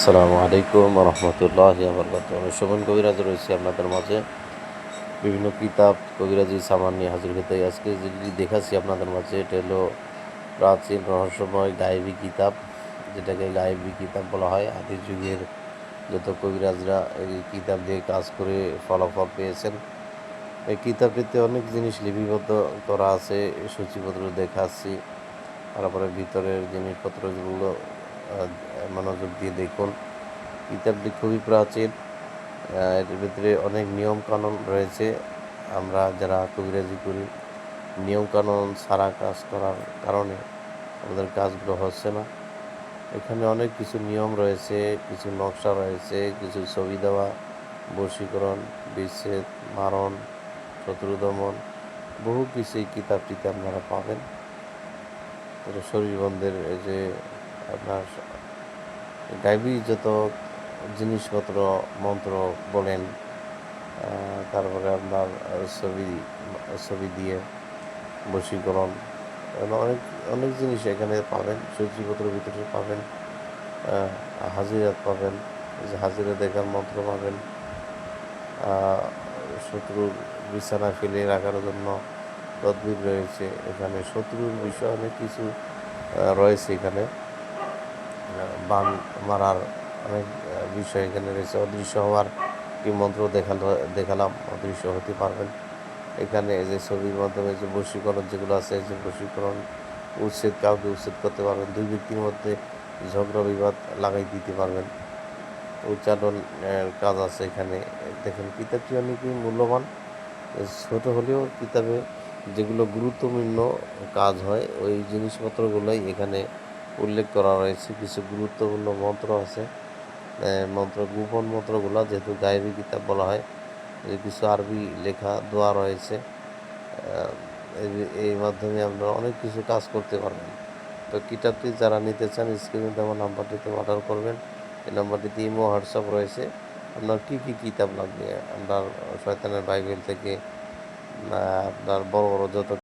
আসসালামু আলাইকুম রহমতুল্লাহ আবরকাত আমি শোভন কবিরাজ রয়েছি আপনাদের মাঝে। বিভিন্ন কিতাব, কবিরাজি, সামান নিয়ে হাজির হতে আজকে যেটি দেখাচ্ছি আপনাদের মাঝে, এটা হলো প্রাচীন রহস্যময় গায়েবী কিতাব, যেটাকে গায়েবী কিতাব বলা হয়। আদি যুগের যত কবিরাজরা এই কিতাব দিয়ে কাজ করে ফলাফল পেয়েছেন, এই কিতাবটিতে অনেক জিনিস লিপিবদ্ধ করা আছে, সূচিপত্র দেখাচ্ছি। তারপরে ভিতরের জিনিসপত্রগুলো মনোযোগ দিয়ে দেখুন। কিতাবটি খুবই প্রাচীন এর ভিতরে অনেক নিয়ম কানুন রয়েছে। আমরা যারা কবিরাজি করি নিয়ম কানুন ছাড়া কাজ করার কারণে আমাদের কাজগুলো হচ্ছে না। এখানে অনেক কিছু নিয়ম রয়েছে, কিছু নকশা রয়েছে, কিছু ছবি দেওয়া, বশীকরণ, বিচ্ছেদ, মারণ শত্রু দমন বহু কিছু এই কিতাবটিতে আপনারা পাবেন। শরীর বন্ধের যে আপনার গাইবি যত জিনিসপত্র, মন্ত্র বলেন তারপরে আপনার ছবি ছবি দিয়ে বশীকরণ অনেক অনেক জিনিস এখানে পাবেন সূচিপত্রের ভিতরে পাবেন হাজিরাত পাবেন হাজিরা দেখার মন্ত্র পাবেন শত্রুর বিছানা ফেলে রাখার জন্য তদবির রয়েছে এখানে। শত্রুর বিষয়ে অনেক কিছু রয়েছে এখানে। বান মারার অনেক বিষয় এখানে রয়েছে। অদৃশ্য হওয়ার কি মন্ত্র দেখাল, দেখালাম, অদৃশ্য হতে পারবেন। এখানে যে ছবির মাধ্যমে যে বশীকরণ যেগুলো আছে যে বশীকরণ, উচ্ছেদ, কাউকে উচ্ছেদ করতে পারবেন। দুই ব্যক্তির মধ্যে ঝগড়া, বিবাদ লাগাই দিতে পারবেন। উচ্চারণ কাজ আছে এখানে। দেখেন, কিতাবটি অনেকই মূল্যবান। ছোট হলেও কিতাবে যেগুলো গুরুত্বপূর্ণ কাজ হয়, ওই জিনিসপত্রগুলোই এখানে উল্লেখ করা রয়েছে, কিছু গুরুত্বপূর্ণ মন্ত্র আছে। মন্ত্র, গোপন মন্ত্রগুলো যেহেতু গায়েবী কিতাব বলা হয় কিছু আরবি লেখা দোয়া রয়েছে। এই- মাধ্যমে আপনারা অনেক কিছু কাজ করতে পারবেন তো কিতাবটি যারা নিতে চান স্ক্রিনে দেওয়া নাম্বারটিতে অর্ডার করবেন। এই নাম্বারটিতে ইমো, হোয়াটসঅ্যাপ রয়েছে। আপনার কী কী কিতাব লাগবে? আপনার শয়তানের বাইবেল থেকে, আপনার বড় বড় যত